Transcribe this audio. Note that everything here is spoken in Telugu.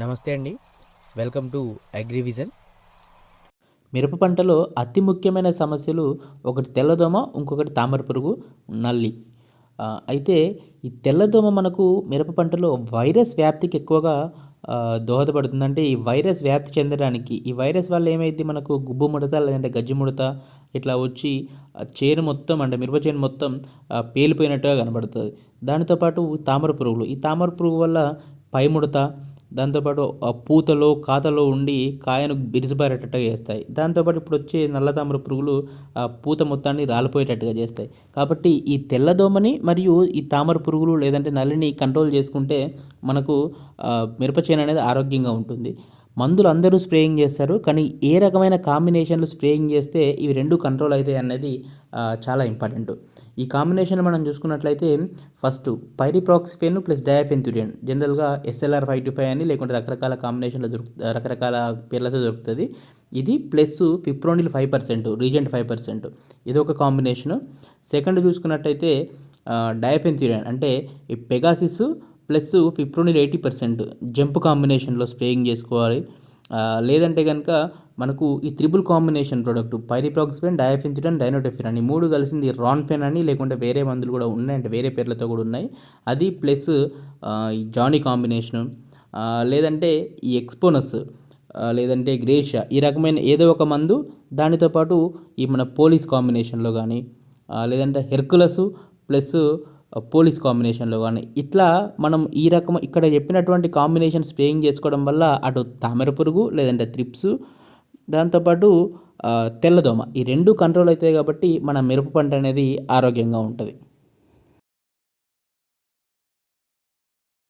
నమస్తే అండి. వెల్కమ్ టు అగ్రివిజన్ మిరప పంటలో అతి ముఖ్యమైన సమస్యలు ఒకటి తెల్లదోమ ఇంకొకటి తామర పురుగు నల్లి. అయితే ఈ తెల్లదోమ మనకు మిరప పంటలో వైరస్ వ్యాప్తికి ఎక్కువగా దోహదపడుతుంది అంటే ఈ వైరస్ వ్యాప్తి చెందడానికి ఈ వైరస్ వల్ల ఏమైంది మనకు గుబ్బు ముడత లేదంటే గజ్జి ముడత ఇట్లా వచ్చి చేను మొత్తం అంటే మిరప చేను మొత్తం పేలిపోయినట్టుగా కనబడుతుంది. దానితో పాటు తామర పురుగులు. ఈ తామర పురుగు వల్ల పై ముడత దాంతోపాటు ఆ పూతలో కాతలో ఉండి కాయను బిరిసిపారేటట్టుగా చేస్తాయి. దాంతోపాటు ఇప్పుడు వచ్చే నల్ల తామర పురుగులు ఆ పూత మొత్తాన్ని రాలిపోయేటట్టుగా చేస్తాయి. కాబట్టి ఈ తెల్లదోమని మరియు ఈ తామర పురుగులు లేదంటే నల్లిని కంట్రోల్ చేసుకుంటే మనకు మిరప చేను అనేది ఆరోగ్యంగా ఉంటుంది. మందులు అందరూ స్ప్రేయింగ్ చేస్తారు కానీ ఏ రకమైన కాంబినేషన్లు స్ప్రేయింగ్ చేస్తే ఇవి రెండు కంట్రోల్ అవుతాయి అనేది చాలా ఇంపార్టెంట్. ఈ కాంబినేషన్ మనం చూసుకున్నట్లయితే ఫస్ట్ పైరిప్రాక్సిఫెన్ ప్లస్ డయాఫెన్థ్యూరియన్ జనరల్గా ఎస్ఎల్ఆర్ ఫైవ్ టు ఫైవ్ అని లేకుంటే రకరకాల కాంబినేషన్లో దొరుకు రకరకాల పేర్లతో దొరుకుతుంది. ఇది plus fipronil five percent Regent five percent. ఇది ఒక కాంబినేషను. సెకండ్ చూసుకున్నట్టయితే డయాఫెన్థ్యూరియన్ అంటే ఈ Pegasus plus fipronil eighty percent Jump కాంబినేషన్లో స్ప్రేయింగ్ చేసుకోవాలి. లేదంటే కనుక మనకు ఈ త్రిబుల్ కాంబినేషన్ ప్రోడక్ట్ పైరిప్రాక్సిఫెన్ డయాఫెన్సిడన్ డైనోటెఫిన్ అని మూడు కలిసింది రాన్ఫెన్ అని లేకుంటే వేరే మందులు కూడా ఉన్నాయి అంటే వేరే పేర్లతో కూడా ఉన్నాయి. అది ప్లస్ ఈ జానీ కాంబినేషను లేదంటే ఈ ఎక్స్పోనస్ లేదంటే గ్రేషియా ఈ రకమైన ఏదో ఒక మందు దానితో పాటు ఈ మన పోలీస్ కాంబినేషన్లో కానీ లేదంటే హెర్కులస్ ప్లస్ పోలీస్ కాంబినేషన్లో కానీ ఇట్లా మనం ఈ రకం ఇక్కడ చెప్పినటువంటి కాంబినేషన్ స్ప్రేయింగ్ చేసుకోవడం వల్ల అటు తామర పురుగు లేదంటే త్రిప్స్ దాంతోపాటు తెల్లదోమ. ఈ రెండు కంట్రోల్ అవుతాయి కాబట్టి మన మిరప పంట అనేది ఆరోగ్యంగా ఉంటుంది.